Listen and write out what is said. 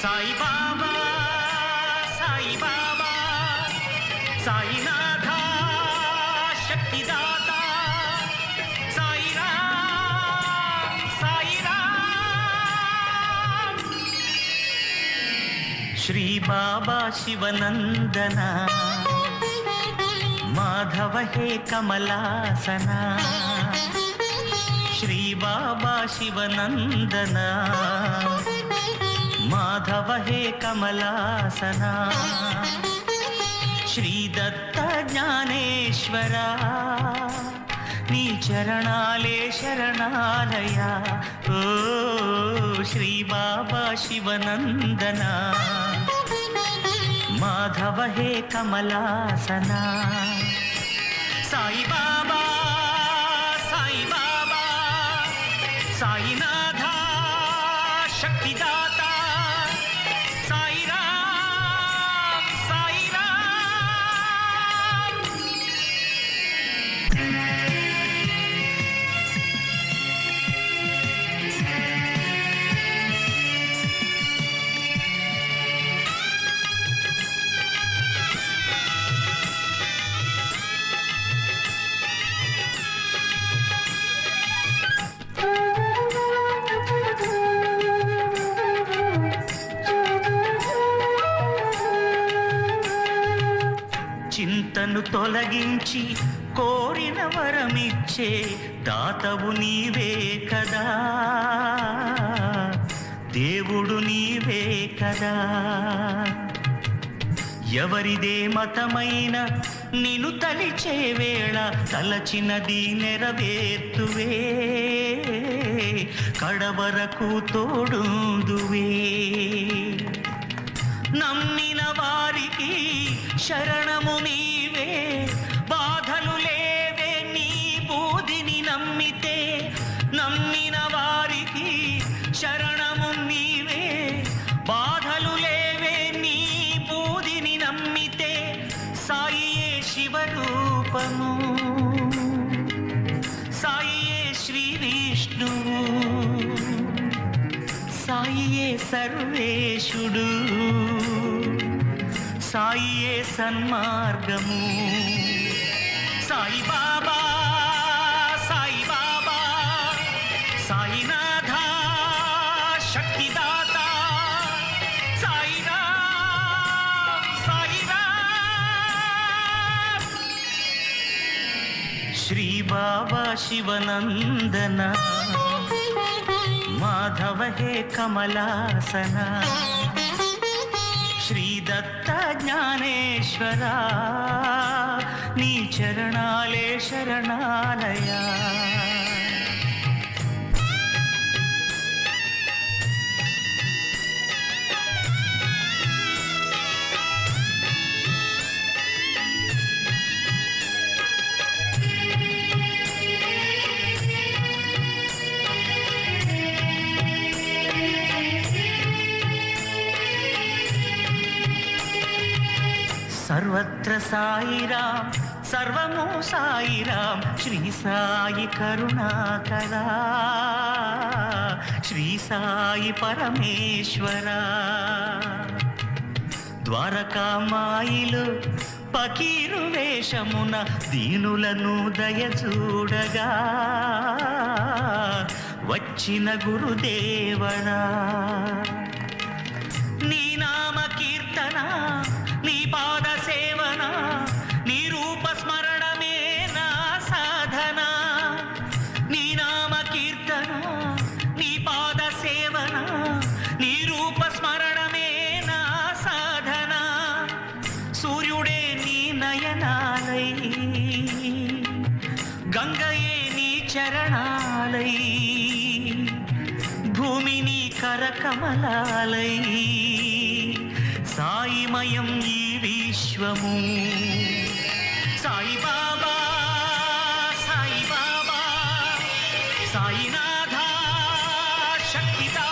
साई बाबा साई बाबा साईनाथा, शक्तिदाता साई राम साई राम श्री बाबा शिवनंदना, माधव हे कमलासना। श्री बाबा शिवनंदना माधव हे कमलासना। श्रीदत्त ज्ञानेश्वरा नी चरणाले शरणालया। ओ श्री बाबा शिवनंदना माधव हे कमलासना। साई बाबा చింతను తొలగించి కోరిన వరమిచ్చే దాతవు నీవే కదా. దేవుడు నీవే కదా. ఎవరిదే మతమైన నిను తలిచే వేళ తలచినది నెరవేర్తువే. కడవరకు తోడుందువే. నమ్మిన వారికి శరణము నీవే. బాధలు లేవే నీ బూదిని నమ్మితే. నమ్మిన వారికి శరణము నీవే. బాధలు లేవే నీ బూదిని నమ్మితే. సాయియే శివరూపము. సాయియే శ్రీ విష్ణువు సాయియే సర్వేశుడు. సాయియే సన్మార్గము సాయి బాబా సాయి బాబా సాయినాథ శక్తిదాత సాయిరామ్ సాయిరామ్ శ్రీ బాబా శివనందన మాధవ హే కమలాసన ದತ್ತ ಜ್ಞಾನೇಶ್ವರ ನೀ ಚರಣಾಲೇ ಶರಣಾಲಯ సర్వత్ర సాయిరాం సర్వము సాయిరాం శ్రీ సాయి కరుణాకరా శ్రీ సాయి పరమేశ్వరా. ద్వారకామాయిలు పకీరు వేషమున దీనులను దయచూడగా. వచ్చిన గురుదేవరా నీనా చరణాలై భూమిని కరకమలాలై సాయిమయం ఈ విశ్వము. సాయిబాబా సాయిబాబా సాయినాథ శక్తిదా